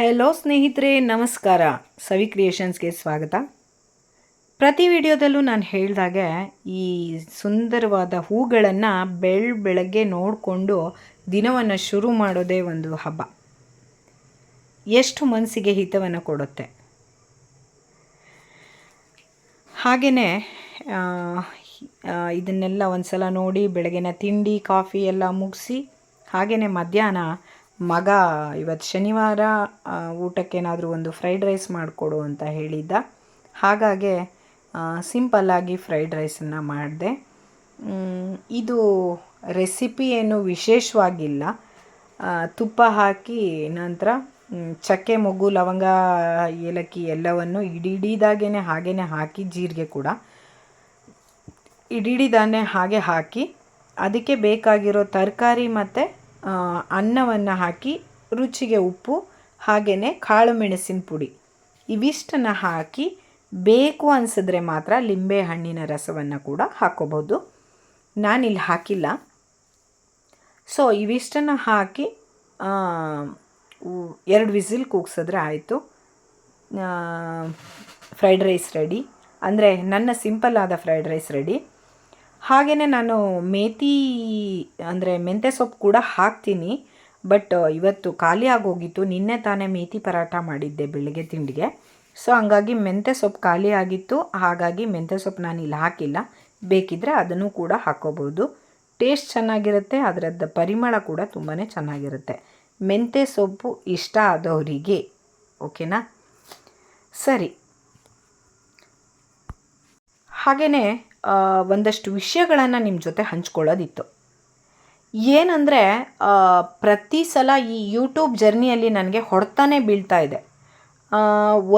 Hello ಸ್ನೇಹಿತರೆ, ನಮಸ್ಕಾರ. ಸವಿ ಕ್ರಿಯೇಷನ್ಸ್ಗೆ ಸ್ವಾಗತ. ಪ್ರತಿ ವಿಡಿಯೋದಲ್ಲೂ ನಾನು ಹೇಳಿದಾಗೆ ಈ ಸುಂದರವಾದ ಹೂಗಳನ್ನು ಬೆಳ್ ಬೆಳಗ್ಗೆ ನೋಡಿಕೊಂಡು ದಿನವನ್ನು ಶುರು ಮಾಡೋದೇ ಒಂದು ಹಬ್ಬ. ಎಷ್ಟು ಮನಸ್ಸಿಗೆ ಹಿತವನ್ನು ಕೊಡುತ್ತೆ? ಹಾಗೆಯೇ ಇದನ್ನೆಲ್ಲ ಒಂದು ಸಲ ನೋಡಿ ಬೆಳಗಿನ ತಿಂಡಿ, ಕಾಫಿ ಎಲ್ಲ ಮುಗಿಸಿ ಹಾಗೆಯೇ ಮಧ್ಯಾಹ್ನ ಮಗ ಇವತ್ತು ಶನಿವಾರ ಊಟಕ್ಕೇನಾದರೂ ಒಂದು ಫ್ರೈಡ್ ರೈಸ್ ಮಾಡಿಕೊಡು ಅಂತ ಹೇಳಿದ್ದ. ಹಾಗಾಗಿ ಸಿಂಪಲ್ಲಾಗಿ ಫ್ರೈಡ್ ರೈಸನ್ನು ಮಾಡಿದೆ. ಇದು ರೆಸಿಪಿ ಏನು ವಿಶೇಷವಾಗಿಲ್ಲ. ತುಪ್ಪ ಹಾಕಿ ನಂತರ ಚಕ್ಕೆ, ಮೊಗ್ಗು, ಲವಂಗ, ಏಲಕ್ಕಿ ಎಲ್ಲವನ್ನು ಇಡೀಡಿದಾಗೇ ಹಾಗೇ ಹಾಕಿ ಜೀರಿಗೆ ಕೂಡ. ಇಡೀಡಿದಾನೆ ಹಾಗೆ ಹಾಕಿ, ಅದಕ್ಕೆ ಬೇಕಾಗಿರೋ ತರಕಾರಿ ಮತ್ತು ಅನ್ನವನ್ನು ಹಾಕಿ ರುಚಿಗೆ ಉಪ್ಪು ಹಾಗೆಯೇ ಕಾಳು ಮೆಣಸಿನ ಪುಡಿ. ಇವಿಷ್ಟನ್ನು ಹಾಕಿ ಬೇಕು ಅನಿಸಿದ್ರೆ ಮಾತ್ರ ಲಿಂಬೆ ಹಣ್ಣಿನ ರಸವನ್ನು ಕೂಡ ಹಾಕೋಬಹುದು. ನಾನಿಲ್ಲಿ ಹಾಕಿಲ್ಲ. ಸೊ ಇವಿಷ್ಟನ್ನು ಹಾಕಿ ಎರಡು ವಿಸಿಲ್ ಕೂಗ್ಸಿದ್ರೆ ಆಯಿತು. ಫ್ರೈಡ್ ರೈಸ್ ರೆಡಿ ಅಂದರೆ ನನ್ನ ಸಿಂಪಲ್ ಆದ ಫ್ರೈಡ್ ರೈಸ್ ರೆಡಿ ಹಾಗೆಯೇ ನಾನು ಮೇತಿ, ಅಂದರೆ ಮೆಂತ್ಯ ಸೊಪ್ಪು ಕೂಡ ಹಾಕ್ತೀನಿ. ಬಟ್ ಇವತ್ತು ಖಾಲಿ ಆಗೋಗಿತ್ತು. ನಿನ್ನೆ ತಾನೇ ಮೇತಿ ಪರಾಟ ಮಾಡಿದ್ದೆ ಬೆಳಗ್ಗೆ ತಿಂಡಿಗೆ. ಸೊ, ಹಂಗಾಗಿ ಮೆಂತ್ಯ ಸೊಪ್ಪು ಖಾಲಿ ಆಗಿತ್ತು. ಹಾಗಾಗಿ ಮೆಂತ್ಯ ಸೊಪ್ಪು ನಾನು ಇಲ್ಲಿ ಹಾಕಿಲ್ಲ. ಬೇಕಿದ್ದರೆ ಅದನ್ನು ಕೂಡ ಹಾಕ್ಕೋಬೋದು ಟೇಸ್ಟ್ ಚೆನ್ನಾಗಿರುತ್ತೆ. ಅದರದ್ದು ಪರಿಮಳ ಕೂಡ ತುಂಬಾ ಚೆನ್ನಾಗಿರುತ್ತೆ. ಮೆಂತ್ಯ ಸೊಪ್ಪು ಇಷ್ಟ ಆದವರಿಗೆ, ಓಕೆನಾ? ಸರಿ. ಹಾಗೆಯೇ ಒಂದಷ್ಟು ವಿಷಯಗಳನ್ನು ನಿಮ್ಮ ಜೊತೆ ಹಂಚ್ಕೊಳ್ಳೋದಿತ್ತು. ಏನಂದರೆ ಪ್ರತಿ ಸಲ ಈ ಯೂಟ್ಯೂಬ್ ಜರ್ನಿಯಲ್ಲಿ ನನಗೆ ಹೊಡೆತಾನೇ ಬೀಳ್ತಾ ಇದೆ.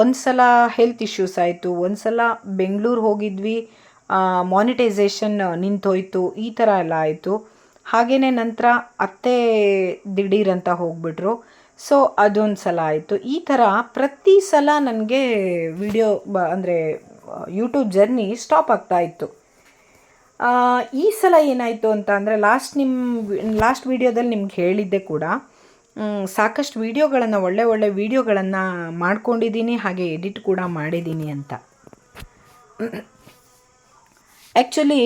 ಒಂದು ಸಲ ಹೆಲ್ತ್ ಇಶ್ಯೂಸ್ ಆಯಿತು ಒಂದು ಸಲ ಬೆಂಗಳೂರು ಹೋಗಿದ್ವಿ ಮಾನಿಟೈಸೇಷನ್ ನಿಂತೋಯ್ತು, ಈ ಥರ ಎಲ್ಲ ಆಯಿತು. ಹಾಗೆಯೇ ನಂತರ ಅತ್ತೆ ದಿಢೀರಂತ ಹೋಗ್ಬಿಟ್ರು. ಸೊ ಅದೊಂದು ಸಲ ಆಯಿತು. ಈ ಥರ ಪ್ರತಿ ಸಲ ನನಗೆ ವಿಡಿಯೋ ಬ, ಅಂದರೆ ಯೂಟ್ಯೂಬ್ ಜರ್ನಿ ಸ್ಟಾಪ್ ಆಗ್ತಾ ಇತ್ತು. ಈ ಸಲ ಏನಾಯಿತು ಅಂತ ಅಂದರೆ ಲಾಸ್ಟ್ ನಿಮ್ಮ ಲಾಸ್ಟ್ ವೀಡಿಯೋದಲ್ಲಿ ನಿಮ್ಗೆ ಹೇಳಿದ್ದೆ ಕೂಡ ಸಾಕಷ್ಟು ವೀಡಿಯೋಗಳನ್ನು ಒಳ್ಳೆ ಒಳ್ಳೆ ವೀಡಿಯೋಗಳನ್ನು ಮಾಡ್ಕೊಂಡಿದ್ದೀನಿ, ಹಾಗೆ ಎಡಿಟ್ ಕೂಡ ಮಾಡಿದ್ದೀನಿ ಅಂತ. ಆ್ಯಕ್ಚುಲಿ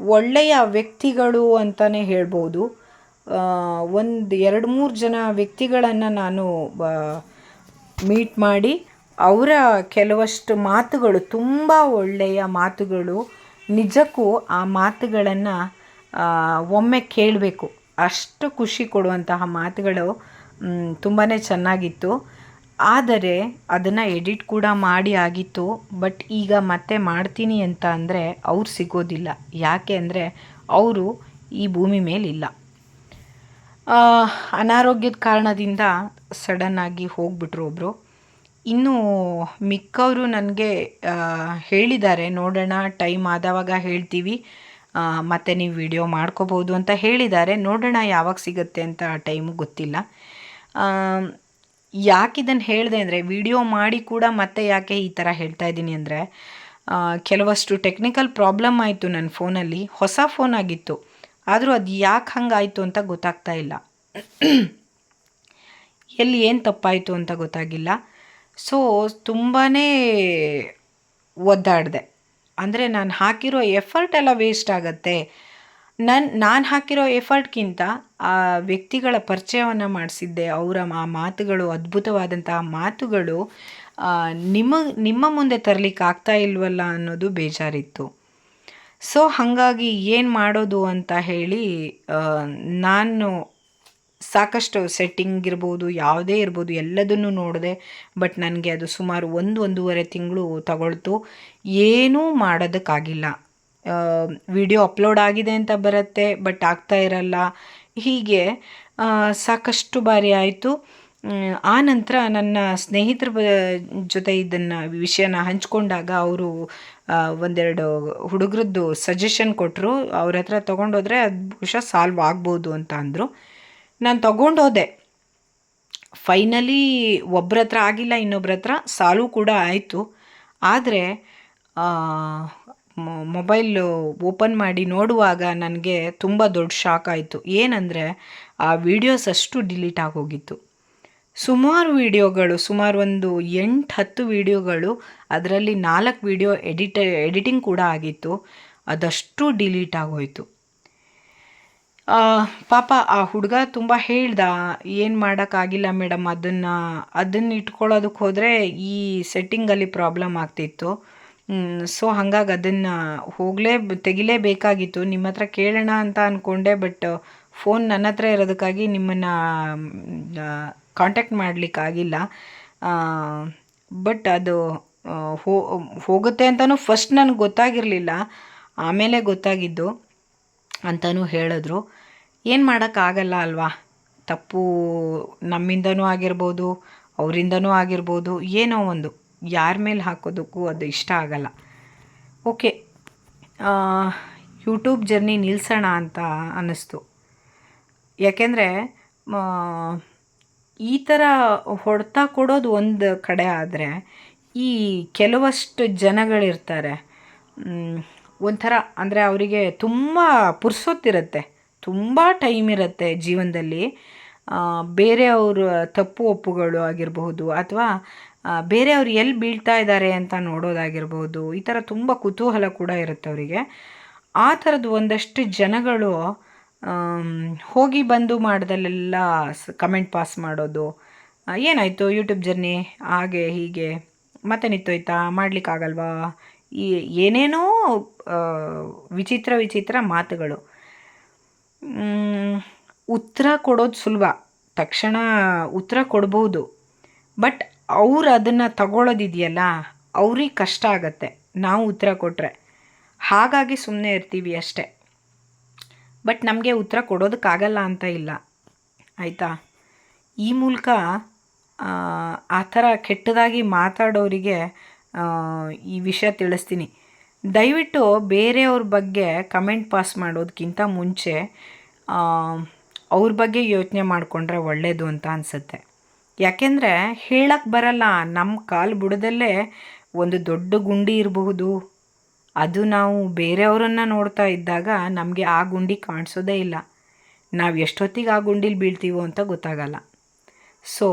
ಒಳ್ಳೆಯ ವ್ಯಕ್ತಿಗಳು ಅಂತಲೇ ಹೇಳ್ಬೋದು. ಒಂದು ಎರಡು ಮೂರು ಜನ ವ್ಯಕ್ತಿಗಳನ್ನು ನಾನು ಮೀಟ್ ಮಾಡಿ ಅವರ ಕೆಲವಷ್ಟು ಮಾತುಗಳು, ತುಂಬ ಒಳ್ಳೆಯ ಮಾತುಗಳು, ನಿಜಕ್ಕೂ ಆ ಮಾತುಗಳನ್ನು ಒಮ್ಮೆ ಕೇಳಬೇಕು. ಅಷ್ಟು ಖುಷಿ ಕೊಡುವಂತಹ ಮಾತುಗಳು ತುಂಬಾ ಚೆನ್ನಾಗಿತ್ತು. ಆದರೆ, ಅದನ್ನು ಎಡಿಟ್ ಕೂಡ ಮಾಡಿ ಆಗಿತ್ತು. ಬಟ್ ಈಗ ಮತ್ತೆ ಮಾಡ್ತೀನಿ ಅಂತ ಅಂದರೆ ಅವ್ರು ಸಿಗೋದಿಲ್ಲ. ಯಾಕೆ ಅಂದರೆ ಅವರು ಈ ಭೂಮಿ ಮೇಲಿಲ್ಲ. ಅನಾರೋಗ್ಯದ ಕಾರಣದಿಂದ ಸಡನ್ನಾಗಿ ಹೋಗ್ಬಿಟ್ರು ಒಬ್ಬರು ಇನ್ನು ಮಿಕ್ಕವರು ನನಗೆ ಹೇಳಿದ್ದಾರೆ, ನೋಡೋಣ, ಟೈಮ್ ಆದವಾಗ ಹೇಳ್ತೀವಿ ಮತ್ತು ನೀವು ವಿಡಿಯೋ ಮಾಡ್ಕೋಬೋದು ಅಂತ ಹೇಳಿದ್ದಾರೆ, ನೋಡೋಣ ಯಾವಾಗ ಸಿಗುತ್ತೆ ಅಂತ ಟೈಮು ಗೊತ್ತಿಲ್ಲ. ಯಾಕೆ ಇದನ್ನು ಹೇಳಿದೆ ಅಂದರೆ, ವಿಡಿಯೋ ಮಾಡಿ ಕೂಡ ಮತ್ತೆ ಯಾಕೆ ಈ ಥರ ಹೇಳ್ತಾ ಇದ್ದೀನಿ ಅಂದರೆ ಕೆಲವಷ್ಟು ಟೆಕ್ನಿಕಲ್ ಪ್ರಾಬ್ಲಮ್ ಆಯಿತು ನನ್ನ ಫೋನಲ್ಲಿ, ಹೊಸ ಫೋನ್ ಆಗಿತ್ತು, ಆದರೂ ಅದು ಯಾಕೆ ಹಂಗಾಯಿತು ಅಂತ ಗೊತ್ತಾಗ್ತಾ ಇಲ್ಲ. ಎಲ್ಲಿ ಏನು ತಪ್ಪಾಯಿತು ಅಂತ ಗೊತ್ತಾಗಿಲ್ಲ. ಸೊ ತುಂಬಾ ಒದ್ದಾಡಿದೆ. ಅಂದರೆ ನಾನು ಹಾಕಿರೋ ಎಫರ್ಟ್ ಎಲ್ಲ ವೇಸ್ಟ್ ಆಗುತ್ತೆ. ನನ್ನ ನಾನು ಹಾಕಿರೋ ಎಫರ್ಟ್ಗಿಂತ ಆ ವ್ಯಕ್ತಿಗಳ ಪರಿಚಯವನ್ನು ಮಾಡಿಸಿದ್ದೆ, ಅವರ ಆ ಮಾತುಗಳು, ಅದ್ಭುತವಾದಂತಹ ಮಾತುಗಳು ನಿಮ್ಮ ನಿಮ್ಮ ಮುಂದೆ ತರಲಿಕ್ಕೆ ಆಗ್ತಾ ಇಲ್ವಲ್ಲ ಅನ್ನೋದು ಬೇಜಾರಿತ್ತು. ಸೊ ಹಾಗಾಗಿ ಏನು ಮಾಡೋದು ಅಂತ ಹೇಳಿ ನಾನು ಸಾಕಷ್ಟು ಸೆಟ್ಟಿಂಗ್ ಇರ್ಬೋದು, ಯಾವುದೇ ಇರ್ಬೋದು, ಎಲ್ಲದನ್ನು ನೋಡಿದೆ ಬಟ್ ನನಗೆ ಅದು ಸುಮಾರು ಒಂದು, ಒಂದೂವರೆ ತಿಂಗಳು ತಗೊಳ್ತು. ಏನೂ ಮಾಡೋದಕ್ಕಾಗಿಲ್ಲ. ವಿಡಿಯೋ ಅಪ್ಲೋಡ್ ಆಗಿದೆ ಅಂತ ಬರುತ್ತೆ ಬಟ್ ಆಗ್ತಾ ಇರಲ್ಲ. ಹೀಗೆ ಸಾಕಷ್ಟು ಬಾರಿ ಆಯಿತು. ಆ ನಂತರ ನನ್ನ ಸ್ನೇಹಿತರ ಜೊತೆ ಇದನ್ನು ವಿಷಯನ ಹಂಚ್ಕೊಂಡಾಗ ಅವರು ಒಂದೆರಡು ಹುಡುಗರದ್ದು ಸಜೆಷನ್ ಕೊಟ್ಟರು ಅವ್ರ ಹತ್ರ ತೊಗೊಂಡೋದ್ರೆ ಅದು ಬಹುಶಃ ಸಾಲ್ವ್ ಆಗ್ಬೋದು ಅಂತ ಅಂದರು. ನಾನು ತಗೊಂಡೋದೆ ಫೈನಲಿ ಒಬ್ಬರ ಹತ್ರ ಆಗಿಲ್ಲ ಇನ್ನೊಬ್ರ ಹತ್ರ ಸಾಲು ಕೂಡ ಆಯಿತು. ಆದರೆ ಮೊಬೈಲ್ ಓಪನ್ ಮಾಡಿ ನೋಡುವಾಗ ನನಗೆ ತುಂಬ ದೊಡ್ಡ ಶಾಕ್ ಆಯಿತು. ಏನಂದರೆ, ಆ ವಿಡಿಯೋಸ್ ಅಷ್ಟು ಡಿಲೀಟ್ ಆಗೋಗಿತ್ತು. ಸುಮಾರು ವಿಡಿಯೋಗಳು ಸುಮಾರು ಒಂದು ಎಂಟು, ಹತ್ತು ವಿಡಿಯೋಗಳು ಅದರಲ್ಲಿ ನಾಲ್ಕು ವಿಡಿಯೋ ಎಡಿಟ ಎಡಿಟಿಂಗ್ ಕೂಡ ಆಗಿತ್ತು. ಅದಷ್ಟು ಡಿಲೀಟ್ ಆಗೋಯ್ತು. ಪಾಪ ಆ ಹುಡುಗ ತುಂಬ ಹೇಳ್ದ, ಏನು ಮಾಡೋಕ್ಕಾಗಿಲ್ಲ ಮೇಡಮ್ ಅದನ್ನು ಅದನ್ನು ಇಟ್ಕೊಳ್ಳೋದಕ್ಕೆ ಹೋದರೆ ಈ ಸೆಟ್ಟಿಂಗಲ್ಲಿ ಪ್ರಾಬ್ಲಮ್ ಆಗ್ತಿತ್ತು. ಸೊ ಹಾಗಾಗಿ ಅದನ್ನು ಹೋಗಲೇ, ತೆಗಿಲೇಬೇಕಾಗಿತ್ತು. ನಿಮ್ಮ ಹತ್ರ ಕೇಳೋಣ ಅಂತ ಅಂದ್ಕೊಂಡೆ ಬಟ್ ಫೋನ್ ನನ್ನ ಹತ್ರ ಇರೋದಕ್ಕಾಗಿ ನಿಮ್ಮನ್ನು ಕಾಂಟ್ಯಾಕ್ಟ್ ಮಾಡಲಿಕ್ಕಾಗಿಲ್ಲ ಬಟ್ ಅದು ಹೋಗುತ್ತೆ ಅಂತಲೂ ಫಸ್ಟ್ ನನಗೆ ಗೊತ್ತಾಗಿರಲಿಲ್ಲ. ಆಮೇಲೆ ಗೊತ್ತಾಗಿದ್ದು. ಅಂತಲೂ ಹೇಳಿದ್ರು. ಏನು ಮಾಡೋಕ್ಕಾಗಲ್ಲ ಅಲ್ವಾ? ತಪ್ಪು ನಮ್ಮಿಂದನೂ ಆಗಿರ್ಬೋದು, ಅವರಿಂದನೂ ಆಗಿರ್ಬೋದು, ಏನೋ ಒಂದು. ಯಾರ ಮೇಲೆ ಹಾಕೋದಕ್ಕೂ ಅದು ಇಷ್ಟ ಆಗಲ್ಲ. ಓಕೆ ಯೂಟ್ಯೂಬ್ ಜರ್ನಿ ನಿಲ್ಲಿಸೋಣ ಅಂತ ಅನ್ನಿಸ್ತು. ಯಾಕೆಂದರೆ ಈ ಥರ ಹೊಡೆತ ಕೊಡೋದು ಒಂದು ಕಡೆ ಆದರೆ ಈ ಕೆಲವಷ್ಟು ಜನಗಳಿರ್ತಾರೆ. ಒಂಥರ ಅಂದರೆ ಅವರಿಗೆ ತುಂಬ ಪುರ್ಸೊತ್ತಿರುತ್ತೆ, ತುಂಬ ಟೈಮ್ ಇರುತ್ತೆ ಜೀವನದಲ್ಲಿ. ಬೇರೆಯವ್ರ ತಪ್ಪು ಒಪ್ಪುಗಳು ಆಗಿರಬಹುದು ಅಥವಾ ಬೇರೆಯವ್ರು ಎಲ್ಲಿ ಬೀಳ್ತಾ ಇದ್ದಾರೆ ಅಂತ ನೋಡೋದಾಗಿರ್ಬೋದು ಈ ಥರ ತುಂಬ ಕುತೂಹಲ ಕೂಡ ಇರುತ್ತೆ ಅವರಿಗೆ. ಆ ಥರದ್ದು ಒಂದಷ್ಟು ಜನಗಳು ಹೋಗಿ ಬಂದು ಮಾಡ್ದಲ್ಲೆಲ್ಲ ಕಮೆಂಟ್ ಪಾಸ್ ಮಾಡೋದು ಏನಾಯಿತು ಯೂಟ್ಯೂಬ್ ಜರ್ನಿ ಹಾಗೆ ಹೀಗೆ, ಮತ್ತೆ ನಿಂತೋಯ್ತಾ, ಮಾಡಲಿಕ್ಕಾಗಲ್ವಾ? ಏನೇನೋ ಆ, ವಿಚಿತ್ರ ವಿಚಿತ್ರ ಮಾತುಗಳು. ಉತ್ತರ ಕೊಡೋದು ಸುಲಭ. ತಕ್ಷಣ ಉತ್ತರ ಕೊಡ್ಬೋದು. ಬಟ್ ಅವ್ರು ಅದನ್ನು ತಗೊಳ್ಳೋದಿದೆಯಲ್ಲ ಅವ್ರಿಗೆ ಕಷ್ಟ ಆಗತ್ತೆ. ನಾವು ಉತ್ತರ ಕೊಟ್ಟರೆ ಹಾಗಾಗಿ ಸುಮ್ಮನೆ ಇರ್ತೀವಿ ಅಷ್ಟೆ. ಬಟ್ ನಮಗೆ ಉತ್ತರ ಕೊಡೋದಕ್ಕಾಗಲ್ಲ ಅಂತ ಇಲ್ಲ. ಆಯಿತಾ? ಈ ಮೂಲಕ ಆ, ಥರ ಕೆಟ್ಟದಾಗಿ ಮಾತಾಡೋರಿಗೆ ಈ ವಿಷಯ ತಿಳಿಸ್ತೀನಿ. ದಯವಿಟ್ಟು ಬೇರೆಯವ್ರ ಬಗ್ಗೆ ಕಮೆಂಟ್ ಪಾಸ್ ಮಾಡೋದಕ್ಕಿಂತ ಮುಂಚೆ ಅವ್ರ ಬಗ್ಗೆ ಯೋಚನೆ ಮಾಡಿಕೊಂಡ್ರೆ ಒಳ್ಳೆಯದು ಅಂತ ಅನಿಸುತ್ತೆ. ಯಾಕೆಂದರೆ ಹೇಳಕ್ಕೆ ಬರಲ್ಲ ನಮ್ಮ ಕಾಲು ಬುಡದಲ್ಲೇ ಒಂದು ದೊಡ್ಡ ಗುಂಡಿ ಇರಬಹುದು. ಅದು ನಾವು ಬೇರೆಯವರನ್ನು ನೋಡ್ತಾ ಇದ್ದಾಗ ನಮಗೆ ಆ ಗುಂಡಿ ಕಾಣಿಸೋದೇ ಇಲ್ಲ. ನಾವು ಎಷ್ಟೊತ್ತಿಗೆ ಆ ಗುಂಡಿಲಿ ಬೀಳ್ತೀವೋ ಅಂತ ಗೊತ್ತಾಗಲ್ಲ. ಸೊ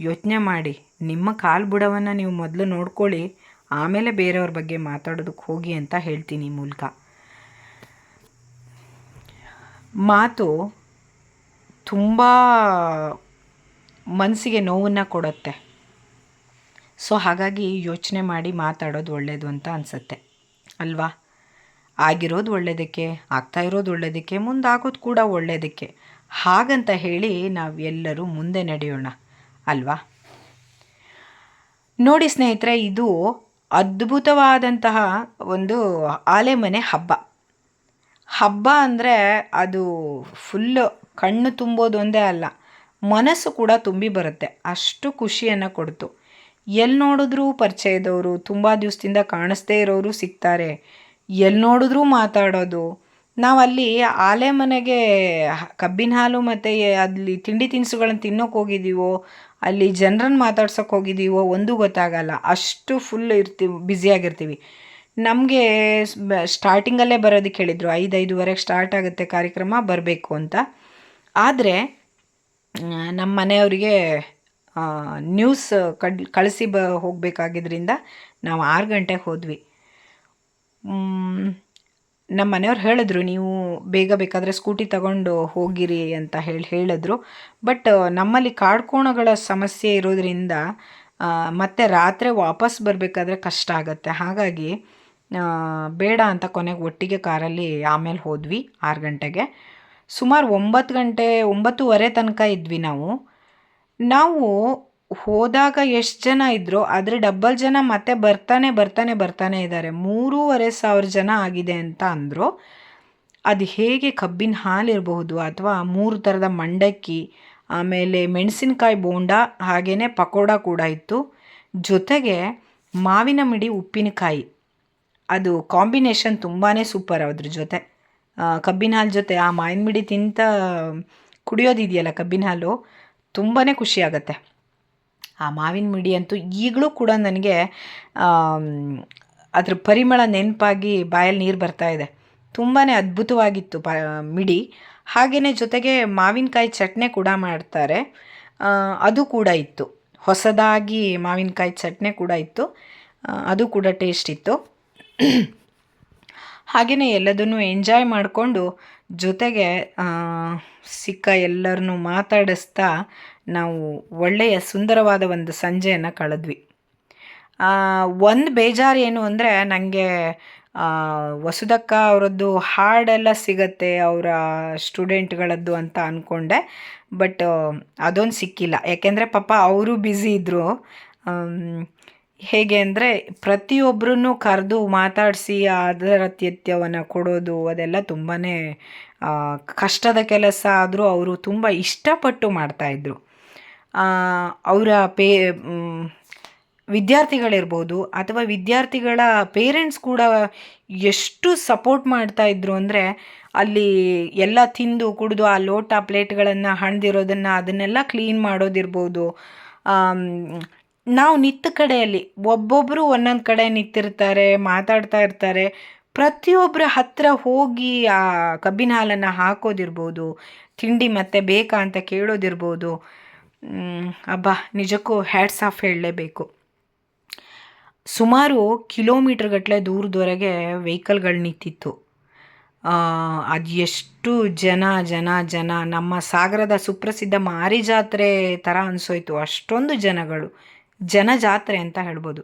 ಯೋಚನೆ ಮಾಡಿ. ನಿಮ್ಮ ಕಾಲು ಬುಡವನ್ನು ನೀವು ಮೊದಲು ನೋಡ್ಕೊಳ್ಳಿ, ಆಮೇಲೆ ಬೇರೆಯವ್ರ ಬಗ್ಗೆ ಮಾತಾಡೋದಕ್ಕೆ ಹೋಗಿ ಅಂತ ಹೇಳ್ತೀನಿ ಮೂಲಕ. ಮಾತು ತುಂಬ ಮನಸ್ಸಿಗೆ ನೋವನ್ನು ಕೊಡುತ್ತೆ. ಸೊ ಹಾಗಾಗಿ ಯೋಚನೆ ಮಾಡಿ ಮಾತಾಡೋದು ಒಳ್ಳೆಯದು ಅಂತ ಅನಿಸುತ್ತೆ. ಅಲ್ವಾ? ಆಗಿರೋದು ಒಳ್ಳೆಯದಕ್ಕೆ ಆಗ್ತಾ ಇರೋದು ಒಳ್ಳೆಯದಕ್ಕೆ ಮುಂದಾಗೋದು ಕೂಡ ಒಳ್ಳೆಯದಕ್ಕೆ ಹಾಗಂತ ಹೇಳಿ ನಾವು ಎಲ್ಲರೂ ಮುಂದೆ ನಡೆಯೋಣ. ಅಲ್ವಾ? ನೋಡಿ ಸ್ನೇಹಿತರೆ, ಇದು ಅದ್ಭುತವಾದಂತಹ ಒಂದು ಆಲೆಮನೆ ಹಬ್ಬ. ಹಬ್ಬ ಅಂದರೆ ಅದು ಫುಲ್ಲು ಕಣ್ಣು ತುಂಬೋದು ಒಂದೇ ಅಲ್ಲ, ಮನಸ್ಸು ಕೂಡ ತುಂಬಿ ಬರುತ್ತೆ, ಅಷ್ಟು ಖುಷಿಯನ್ನು ಕೊಡ್ತು. ಎಲ್ಲಿ ನೋಡಿದ್ರೂ ಪರಿಚಯದವರು, ತುಂಬ ದಿವಸದಿಂದ ಕಾಣಿಸ್ದೇ ಇರೋರು ಸಿಗ್ತಾರೆ ಎಲ್ಲಿ ನೋಡಿದ್ರೂ ಮಾತಾಡೋದು ನಾವು ಅಲ್ಲಿ ಆಲೆ ಮನೆಗೆ ಕಬ್ಬಿನ ಹಾಲು ಮತ್ತು ಅಲ್ಲಿ ತಿಂಡಿ ತಿನಿಸುಗಳನ್ನು ತಿನ್ನೋಕೆ ಹೋಗಿದ್ದೀವೋ, ಅಲ್ಲಿ ಜನರನ್ನು ಮಾತಾಡ್ಸೋಕೆ ಹೋಗಿದ್ದೀವೋ, ಒಂದು ಗೊತ್ತಾಗಲ್ಲ. ಅಷ್ಟು ಫುಲ್ ಇರ್ತೀವಿ ಬ್ಯುಸಿಯಾಗಿರ್ತೀವಿ ನಮಗೆ ಸ್ಟಾರ್ಟಿಂಗಲ್ಲೇ ಬರೋದಕ್ಕೆ ಹೇಳಿದರು ಐದು ಐದುವರೆಗೆ ಸ್ಟಾರ್ಟ್ ಆಗುತ್ತೆ ಕಾರ್ಯಕ್ರಮ, ಬರಬೇಕು ಅಂತ. ಆದರೆ ನಮ್ಮ ಮನೆಯವರಿಗೆ ನ್ಯೂಸ್ ಕಡ್, ಕಳಿಸಿ ಬ, ಹೋಗಬೇಕಾಗಿದ್ರಿಂದ ನಾವು ಆರು ಗಂಟೆಗೆ ಹೋದ್ವಿ. ನಮ್ಮ ಮನೆಯವ್ರು ಹೇಳಿದ್ರು, ನೀವು ಬೇಗ ಬೇಕಾದರೆ ಸ್ಕೂಟಿ ತಗೊಂಡು ಹೋಗಿರಿ ಅಂತ ಹೇಳಿ ಹೇಳಿದ್ರು. ಬಟ್ ನಮ್ಮಲ್ಲಿ ಕಾಡ್ಕೋಣಗಳ ಸಮಸ್ಯೆ ಇರೋದ್ರಿಂದ ಮತ್ತೆ ರಾತ್ರಿ ವಾಪಸ್ ಬರಬೇಕಾದ್ರೆ ಕಷ್ಟ ಆಗುತ್ತೆ. ಹಾಗಾಗಿ ಬೇಡ ಅಂತ ಕೊನೆಗೆ ಒಟ್ಟಿಗೆ ಕಾರಲ್ಲಿ ಆಮೇಲೆ ಹೋದ್ವಿ, ಆರು ಗಂಟೆಗೆ. ಸುಮಾರು ಒಂಬತ್ತು ಗಂಟೆ, ಒಂಬತ್ತುವರೆ ತನಕ ಇದ್ವಿ ನಾವು. ನಾವು ಹೋದಾಗ ಎಷ್ಟು ಜನ ಇದ್ರೋ ಅದರ ಡಬ್ಬಲ್ ಜನ ಮತ್ತೆ ಬರ್ತಾನೆ ಬರ್ತಾನೆ ಬರ್ತಾನೆ ಇದ್ದಾರೆ ಮೂರುವರೆ ಸಾವಿರ ಜನ ಆಗಿದೆ ಅಂತ ಅಂದರು. ಅದು ಹೇಗೆ ಕಬ್ಬಿನ ಹಾಲಿರಬಹುದು ಅಥವಾ ಮೂರು ಥರದ ಮಂಡಕ್ಕಿ, ಆಮೇಲೆ ಮೆಣಸಿನಕಾಯಿ ಬೋಂಡ ಹಾಗೆಯೇ ಪಕೋಡ ಕೂಡ ಇತ್ತು. ಜೊತೆಗೆ ಮಾವಿನ ಮಿಡಿ ಉಪ್ಪಿನಕಾಯಿ. ಅದು ಕಾಂಬಿನೇಷನ್ ತುಂಬಾ ಸೂಪರ್ ಅದ್ರ ಜೊತೆ. ಕಬ್ಬಿನ ಹಾಲು ಜೊತೆ ಆ ಮಾವಿನ ಮಿಡಿ ತಿಂತ ಕುಡಿಯೋದಿದೆಯಲ್ಲ ಕಬ್ಬಿನ ಹಾಲು ತುಂಬಾ ಖುಷಿಯಾಗತ್ತೆ ಆ ಮಾವಿನ ಮಿಡಿ ಅಂತೂ ಈಗಲೂ ಕೂಡ ನನಗೆ ಅದ್ರ ಪರಿಮಳ ನೆನಪಾಗಿ ಬಾಯಲ್ಲಿ ನೀರು ಬರ್ತಾ ಇದೆ. ತುಂಬಾ ಅದ್ಭುತವಾಗಿತ್ತು ಪ ಮಿಡಿ. ಹಾಗೆಯೇ ಜೊತೆಗೆ ಮಾವಿನಕಾಯಿ ಚಟ್ನಿ ಕೂಡ ಮಾಡ್ತಾರೆ. ಅದು ಕೂಡ ಇತ್ತು. ಹೊಸದಾಗಿ ಮಾವಿನಕಾಯಿ ಚಟ್ನಿ ಕೂಡ ಇತ್ತು. ಅದು ಕೂಡ ಟೇಸ್ಟ್ ಇತ್ತು. ಹಾಗೆಯೇ ಎಲ್ಲದನ್ನು ಎಂಜಾಯ್ ಮಾಡಿಕೊಂಡು ಜೊತೆಗೆ ಸಿಕ್ಕ ಎಲ್ಲರನ್ನೂ ಮಾತಾಡಿಸ್ತಾ ನಾವು ಒಳ್ಳೆಯ ಸುಂದರವಾದ ಒಂದು ಸಂಜೆಯನ್ನು ಕಳೆದ್ವಿ. ಒಂದು ಬೇಜಾರು ಏನು ಅಂದರೆ ನನಗೆ ವಸುದಕ್ಕ ಅವರದ್ದು ಹಾಡೆಲ್ಲ ಸಿಗತ್ತೆ, ಅವರ ಸ್ಟೂಡೆಂಟ್ಗಳದ್ದು ಅಂತ ಅಂದ್ಕೊಂಡೆ ಬಟ್ ಅದೊಂದು ಸಿಕ್ಕಿಲ್ಲ. ಯಾಕೆಂದರೆ ಪಾಪ ಅವರು ಬ್ಯುಸಿ ಇದ್ದರು ಹೇಗೆ ಅಂದರೆ ಪ್ರತಿಯೊಬ್ಬರನ್ನು ಕರೆದು ಮಾತಾಡಿಸಿ ಅದರ ತ್ಯತ್ಯವನ್ನು ಕೊಡೋದು ಅದೆಲ್ಲ ತುಂಬಾ ಕಷ್ಟದ ಕೆಲಸ ಆದರೂ ಅವರು ತುಂಬ ಇಷ್ಟಪಟ್ಟು ಮಾಡ್ತಾಯಿದ್ರು ಅವರ ಪೇ ವಿದ್ಯಾರ್ಥಿಗಳಿರ್ಬೋದು ಅಥವಾ ವಿದ್ಯಾರ್ಥಿಗಳ ಪೇರೆಂಟ್ಸ್ ಕೂಡ ಎಷ್ಟು ಸಪೋರ್ಟ್ ಮಾಡ್ತಾಯಿದ್ರು ಅಂದರೆ ಅಲ್ಲಿ ಎಲ್ಲ ತಿಂದು ಕುಡಿದು ಆ ಲೋಟ ಪ್ಲೇಟ್ಗಳನ್ನು ಹಣ್ದಿರೋದನ್ನು ಅದನ್ನೆಲ್ಲ ಕ್ಲೀನ್ ಮಾಡೋದಿರ್ಬೋದು. ನಾವು ನಿಂತ ಕಡೆಯಲ್ಲಿ ಒಬ್ಬೊಬ್ಬರು ಒಂದೊಂದು ಕಡೆ ನಿಂತಿರ್ತಾರೆ, ಮಾತಾಡ್ತಾ ಇರ್ತಾರೆ. ಪ್ರತಿಯೊಬ್ಬರ ಹತ್ರ ಹೋಗಿ ಆ ಕಬ್ಬಿನ ಹಾಲನ್ನು ಹಾಕೋದಿರ್ಬೋದು, ತಿಂಡಿ ಮತ್ತೆ ಬೇಕಾ ಅಂತ ಕೇಳೋದಿರ್ಬೋದು. ಅಬ್ಬಾ, ನಿಜಕ್ಕೂ ಹ್ಯಾಟ್ಸ್ ಆಫ್ ಹೇಳಲೇಬೇಕು. ಸುಮಾರು ಕಿಲೋಮೀಟ್ರ್ಗಟ್ಟಲೆ ದೂರದವರೆಗೆ ವೆಹಿಕಲ್ಗಳು ನಿಂತಿತ್ತು. ಅದು ಎಷ್ಟು ಜನ ಜನ ಜನ, ನಮ್ಮ ಸಾಗರದ ಸುಪ್ರಸಿದ್ಧ ಮಾರಿ ಜಾತ್ರೆ ಥರ ಅನಿಸೋಯ್ತು. ಅಷ್ಟೊಂದು ಜನಗಳು. ಜನ ಜಾತ್ರೆ ಅಂತ ಹೇಳ್ಬೋದು.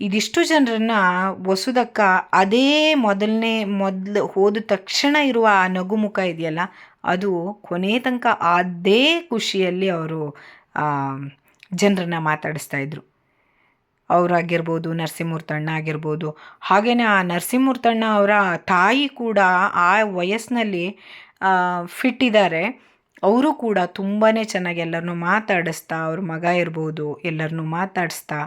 ಇದಿಷ್ಟು ಜನರನ್ನ ವಸುದಕ್ಕ ಅದೇ ಮೊದಲನೇ, ಮೊದಲು ಹೋದ ತಕ್ಷಣ ಇರುವ ಆ ನಗುಮುಖ ಇದೆಯಲ್ಲ, ಅದು ಕೊನೆ ತನಕ ಅದೇ ಖುಷಿಯಲ್ಲಿ ಅವರು ಜನರನ್ನು ಮಾತಾಡಿಸ್ತಾ ಇದ್ರು. ಅವರಾಗಿರ್ಬೋದು ನರಸಿಂಹೂರ್ತಣ್ಣ ಆಗಿರ್ಬೋದು ಹಾಗೆಯೇ ಆ ನರಸಿಂಹೂರ್ತಣ್ಣ ಅವರ ತಾಯಿ ಕೂಡ ಆ ವಯಸ್ಸಿನಲ್ಲಿ ಫಿಟ್ ಇದ್ದಾರೆ ಅವರು ಕೂಡ ತುಂಬಾ ಚೆನ್ನಾಗಿ ಎಲ್ಲರನ್ನೂ ಮಾತಾಡಿಸ್ತಾ, ಅವ್ರ ಮಗ ಇರ್ಬೋದು ಎಲ್ಲರನ್ನೂ ಮಾತಾಡಿಸ್ತಾ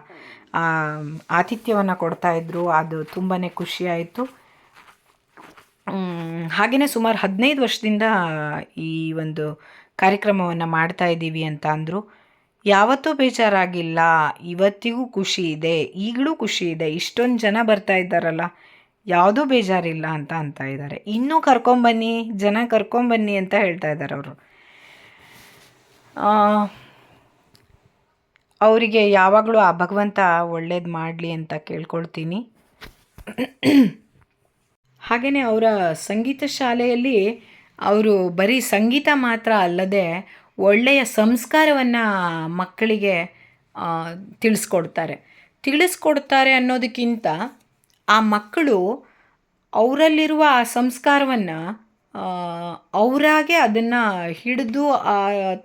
ಆತಿಥ್ಯವನ್ನು ಕೊಡ್ತಾಯಿದ್ರು ಅದು ತುಂಬಾ ಖುಷಿಯಾಯಿತು ಹಾಗೆಯೇ ಸುಮಾರು ಹದಿನೈದು ವರ್ಷದಿಂದ ಈ ಒಂದು ಕಾರ್ಯಕ್ರಮವನ್ನು ಮಾಡ್ತಾ ಇದ್ದೀವಿ ಅಂತ ಅಂದರು. ಯಾವತ್ತೂ ಬೇಜಾರಾಗಿಲ್ಲ. ಇವತ್ತಿಗೂ ಖುಷಿ ಇದೆ. ಈಗಲೂ ಖುಷಿ ಇದೆ. ಇಷ್ಟೊಂದು ಜನ ಬರ್ತಾ ಇದ್ದಾರಲ್ಲ, ಯಾವುದೂ ಬೇಜಾರಿಲ್ಲ ಅಂತ ಅಂತ ಇದ್ದಾರೆ ಇನ್ನೂ ಕರ್ಕೊಂಬನ್ನಿ, ಜನ ಕರ್ಕೊಂಬನ್ನಿ ಅಂತ ಹೇಳ್ತಾ ಇದ್ದಾರೆ ಅವರು. ಅವರಿಗೆ ಯಾವಾಗಲೂ ಆ ಭಗವಂತ ಒಳ್ಳೇದು ಮಾಡಲಿ ಅಂತ ಕೇಳ್ಕೊಳ್ತೀನಿ. ಹಾಗೆಯೇ ಅವರ ಸಂಗೀತ ಶಾಲೆಯಲ್ಲಿ ಅವರು ಬರೀ ಸಂಗೀತ ಮಾತ್ರ ಅಲ್ಲದೆ ಒಳ್ಳೆಯ ಸಂಸ್ಕಾರವನ್ನು ಮಕ್ಕಳಿಗೆ ತಿಳಿಸ್ಕೊಡ್ತಾರೆ. ತಿಳಿಸ್ಕೊಡ್ತಾರೆ ಅನ್ನೋದಕ್ಕಿಂತ ಆ ಮಕ್ಕಳು ಅವರಲ್ಲಿರುವ ಆ ಸಂಸ್ಕಾರವನ್ನು ಅವರಾಗೆ ಅದನ್ನು ಹಿಡಿದು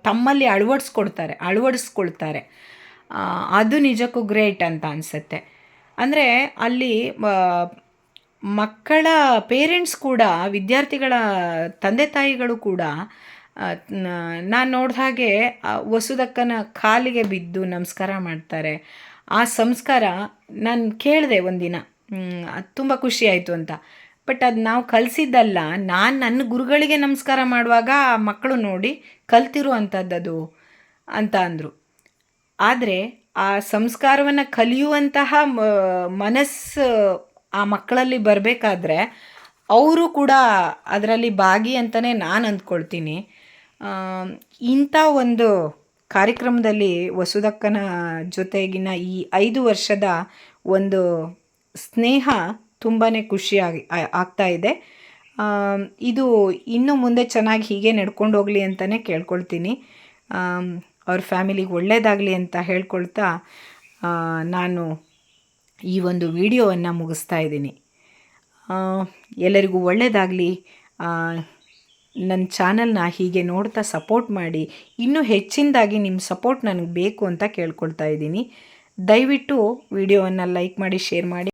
ತಮ್ಮಲ್ಲಿ ಅಳವಡಿಸ್ಕೊಡ್ತಾರೆ, ಅಳವಡಿಸ್ಕೊಳ್ತಾರೆ. ಅದು ನಿಜಕ್ಕೂ ಗ್ರೇಟ್ ಅಂತ ಅನಿಸುತ್ತೆ. ಅಂದರೆ ಅಲ್ಲಿ ಮಕ್ಕಳ ಪೇರೆಂಟ್ಸ್ ಕೂಡ, ವಿದ್ಯಾರ್ಥಿಗಳ ತಂದೆ ತಾಯಿಗಳು ಕೂಡ ನಾನು ನೋಡಿದ ಹಾಗೆ ವಸುದಕ್ಕನ ಕಾಲಿಗೆ ಬಿದ್ದು ನಮಸ್ಕಾರ ಮಾಡ್ತಾರೆ. ಆ ಸಂಸ್ಕಾರ ನಾನು ಕೇಳಿದೆ ಒಂದಿನ. ತುಂಬ ಖುಷಿ ಆಯಿತು ಅಂತ. ಬಟ್ ಅದು ನಾವು ಕಲಿಸಿದ್ದಲ್ಲ, ನಾನು ನನ್ನ ಗುರುಗಳಿಗೆ ನಮಸ್ಕಾರ ಮಾಡುವಾಗ ಆ ಮಕ್ಕಳು ನೋಡಿ ಕಲ್ತಿರುವಂಥದ್ದದು ಅಂತ ಅಂದರು. ಆದರೆ ಆ ಸಂಸ್ಕಾರವನ್ನು ಕಲಿಯುವಂತಹ ಮನಸ್ಸು ಆ ಮಕ್ಕಳಲ್ಲಿ ಬರಬೇಕಾದ್ರೆ ಅವರು ಕೂಡ ಅದರಲ್ಲಿ ಭಾಗಿ ಅಂತಲೇ ನಾನು ಅಂದ್ಕೊಳ್ತೀನಿ. ಇಂಥ ಒಂದು ಕಾರ್ಯಕ್ರಮದಲ್ಲಿ ವಸುದಕ್ಕನ ಜೊತೆಗಿನ ಈ ಐದು ವರ್ಷದ ಒಂದು ಸ್ನೇಹ ತುಂಬಾ ಖುಷಿಯಾಗಿ ಆಗ್ತಾ ಇದೆ. ಇದು ಇನ್ನು ಮುಂದೆ ಚೆನ್ನಾಗಿ ಹೀಗೆ ನಡ್ಕೊಂಡು ಹೋಗಲಿ ಅಂತಲೇ ಕೇಳ್ಕೊಳ್ತೀನಿ. ಅವ್ರ ಫ್ಯಾಮಿಲಿಗೆ ಒಳ್ಳೆಯದಾಗಲಿ ಅಂತ ಹೇಳ್ಕೊಳ್ತಾ ನಾನು ಈ ಒಂದು ವಿಡಿಯೋವನ್ನು ಮುಗಿಸ್ತಾ ಇದ್ದೀನಿ. ಎಲ್ಲರಿಗೂ ಒಳ್ಳೆಯದಾಗಲಿ ನನ್ನ ಚಾನಲ್ನ ಹೀಗೆ ನೋಡ್ತಾ ಸಪೋರ್ಟ್ ಮಾಡಿ. ಇನ್ನೂ ಹೆಚ್ಚಿನದಾಗಿ ನಿಮ್ಮ ಸಪೋರ್ಟ್ ನನಗೆ ಬೇಕು ಅಂತ ಕೇಳ್ಕೊಳ್ತಾ ಇದ್ದೀನಿ. ದಯವಿಟ್ಟು ವಿಡಿಯೋವನ್ನು ಲೈಕ್ ಮಾಡಿ, ಶೇರ್ ಮಾಡಿ.